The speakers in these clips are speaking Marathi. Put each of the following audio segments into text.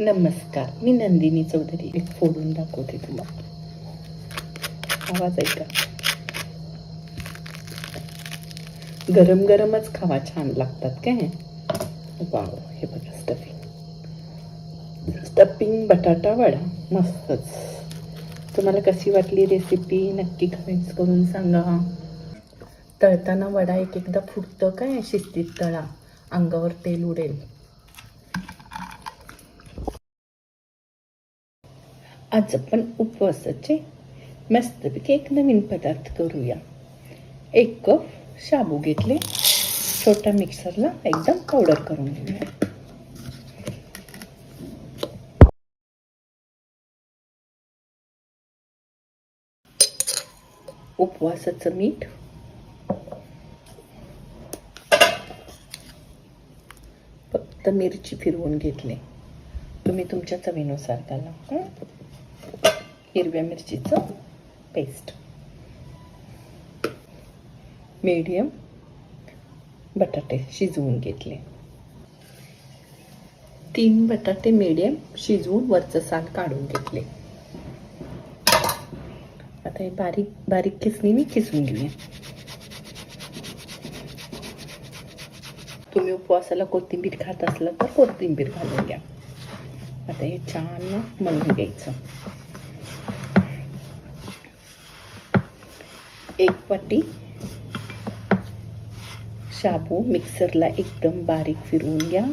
नमस्कार मी नंदिनी चौधरी. एक फोडून दाखवते तुला. आवाज ऐका. गरम गरमच खावा छान लागतात काय वाव हे बघा स्टफिंग स्टफिंग बटाटा वडा मस्तच. तुम्हाला कशी वाटली रेसिपी नक्की कमेंट्स करून सांगा. तळताना वडा एक एकदा फुटतं काय? शिस्तीत तळा. अंगावर तेल उडेल. आज आपण उपवासाचे मस्तपैकी एक नवीन पदार्थ करूया. एक कप शाबू घेतले. छोट्या मिक्सरला एकदम पावडर करून घेऊया. उपवासाचं मीठ. फक्त मिरची फिरवून घेतले. तुम्ही तुमच्या चवीनुसार त्याला हिरव्या मिरचीचं पेस्ट मीडियम बटाटे शिजवून घेतले. तीन बटाटे मीडियम शिजवून वरचं साल काढून घेतले. आता हे बारीक बारीक किसणीने किसून घेऊया तुम्ही उपवासाला कोथिंबीर खात असला तर कोथिंबीर घालून घ्या. आता हे छान मळून घ्यायचं एक वाटी शाबू मिक्सरला एकदम बारीक फिरवून घ्या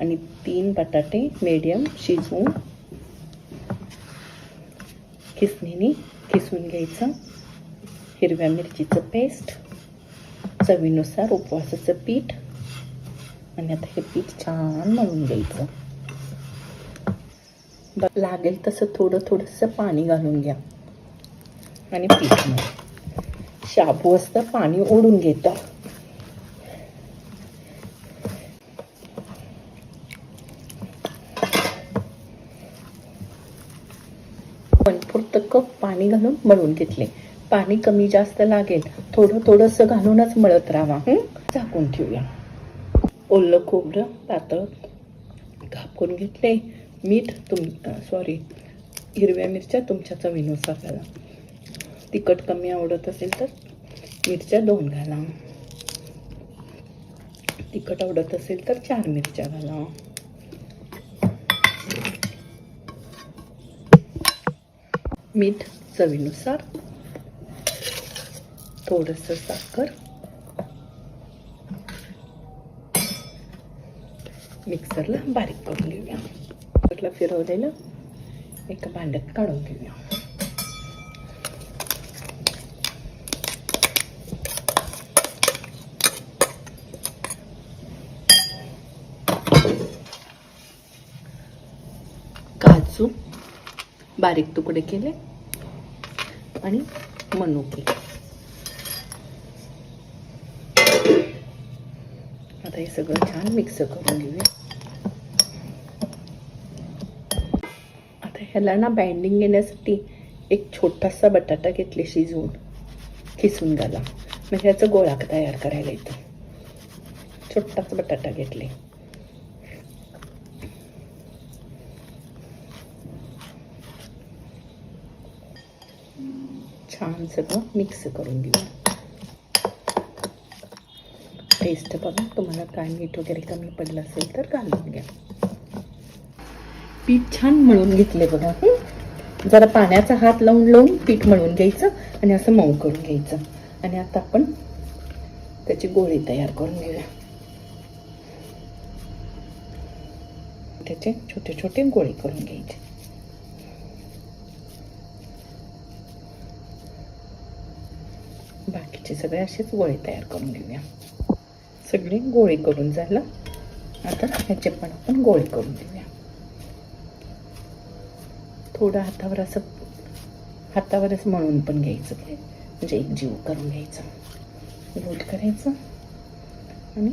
आणि तीन बटाटे मीडियम शिजवून किसणीने किसून घ्यायचं हिरव्या मिरचीचं पेस्ट चवीनुसार उपवासाचं पीठ आणि आता हे पीठ छान मळून घ्यायचं लागेल तसं थोडं थोडंसं पाणी घालून घ्या. आणि पीठ मग. शाबू असतं पाणी ओढून घेतं. मनपुरतं कप पाणी घालून मळून घेतले. पाणी कमी जास्त लागेल. थोडं थोडंसं घालूनच मळत राहा. झाकून ठेवूया. ओलं खोबरं पातळ कापून घेतले. मीठ तुम सॉरी हिरव्या मिरच्या तुमच्या चवीनुसार घाला. तिखट कमी आवडत असेल तर मिरच्या दोन घाला. तिखट आवडत असेल तर चार मिरच्या घाला. मीठ चवीनुसार थोडंसं साखर मिक्सरला बारीक करून घेऊया. मिक्सरला फिरवलेलं एका भांड्यात काढून घेऊया. काजू बारीक तुकडे केले आणि मनुके आता हे सगळं छान मिक्स करून घेऊया. ह्याला ना बाइंडिंग येण्यासाठी एक छोटासा बटाटा घेतले शिजवून. खिसून झाला म्हणजे ह्याचं गोळा तयार करायला येतो. छोटासा बटाटा घेतले. छान सगळं मिक्स करून घेऊ. टेस्ट बघा तुम्हाला काय मीठ वगैरे कमी पडलं असेल तर घालून घ्या. पीठ छान मळून घेतले बघा. जरा पाण्याचा हात लावून लावून पीठ मळून घ्यायचं आणि असं मऊ करून घ्यायचं. आणि आता आपण त्याची गोळी तयार करून घेऊया. त्याचे छोटे छोटे गोळे करून घ्यायचे. बाकीचे सगळे असेच गोळे तयार करून घेऊया. सगळे गोळे करून झालं. आता ह्याचे पण आपण गोळे करून घेऊ. थोडं हातावर असं हातावरच मळून पण घ्यायचं ते म्हणजे एक जीव करून घ्यायचं. गोट करायचं. आणि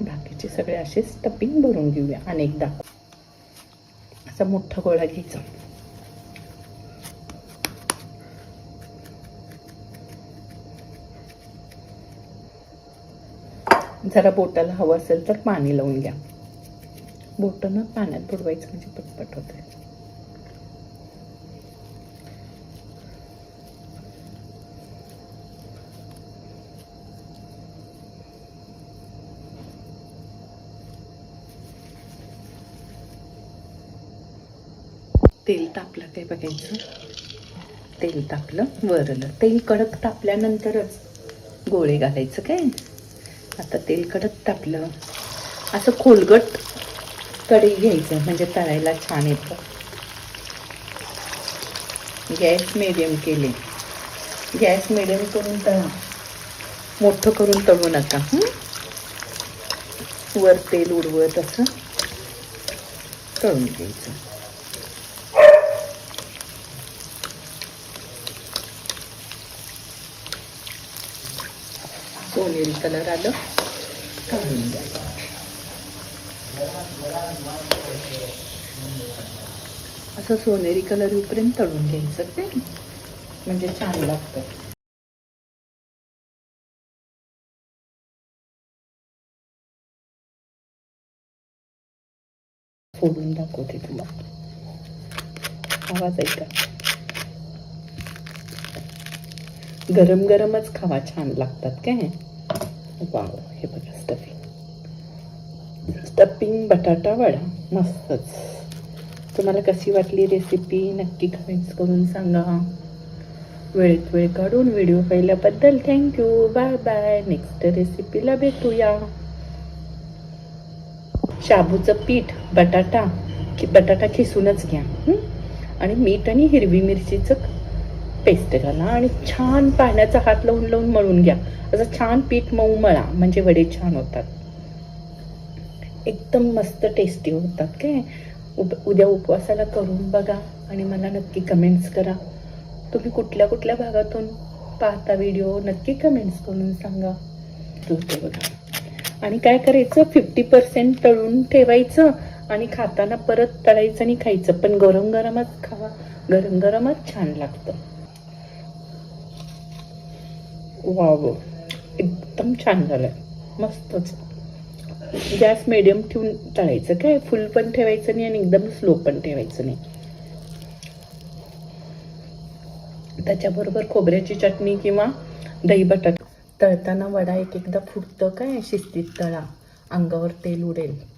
बाकीचे सगळे असे स्टपिंग भरून घेऊया. अनेकदा. असा मोठा गोळा घ्यायचा. जरा बोटाला हवं असेल तर पाणी लावून घ्या. बोटं पाण्यात बुडवायचं म्हणजे पटपट होतं तेल तापलं काय बघायचं? तेल तापलं वरलं. तेल कडक तापल्यानंतरच गोळे घालायचं काय? आता तेल कडक तापलं. असं खोलगट कढई घ्यायचं म्हणजे तळायला छान येतं. गॅस मिडियम केले. गॅस मिडियम करून तळा. मोठं करून तळू नका वर तेल उडवत असं तळून घ्यायचं. सोनेरी कलर आलं. काढून द्या असं सोनेरी कलर येऊपर्यंत तळून घ्यायचं ते. म्हणजे छान लागतं. फोडून दाखवते तुला. आवाज ऐका. गरम गरमच खावा छान लागतात काय? वाव हे बघा स्टफिंग स्टफिंग बटाटा वडा. मस्तच. तुम्हाला कशी वाटली रेसिपी नक्की कमेंट्स करून सांगा. वेळेत वेळ काढून व्हिडिओ पाहिल्याबद्दल थँक्यू बाय बाय नेक्स्ट रेसिपीला भेटूया. शाबूचं पीठ बटाटा. बटाटा खिसूनच घ्या. आणि मीठ आणि हिरवी मिरचीचं पेस्ट घाला आणि छान पाण्याचा हात लावून लावून मळून घ्या. असं छान पीठ मऊ मळा म्हणजे वडे छान होतात. एकदम मस्त टेस्टी होतात काय उप उद्या उपवासाला करून बघा आणि मला नक्की कमेंट्स करा. तुम्ही कुठल्या कुठल्या भागातून पाहता व्हिडिओ नक्की कमेंट्स करून सांगा. बघा. आणि काय करायचं? फिफ्टी पर्सेंट तळून ठेवायचं आणि खाताना परत तळायचं आणि खायचं. पण गरम गरमच खावा. गरम गरमच छान लागतं. वाव. एकदम छान झालंय. मस्तच. गॅस मिडियम ठेवून तळायचं काय? फुल पण ठेवायचं नाही आणि एकदम स्लो पण ठेवायचं नाही. त्याच्याबरोबर खोबऱ्याची चटणी किंवा दही बटाटा. तळताना वडा एक एकदा फुटतं काय? शिस्तीत तळा. अंगावर तेल उडेल.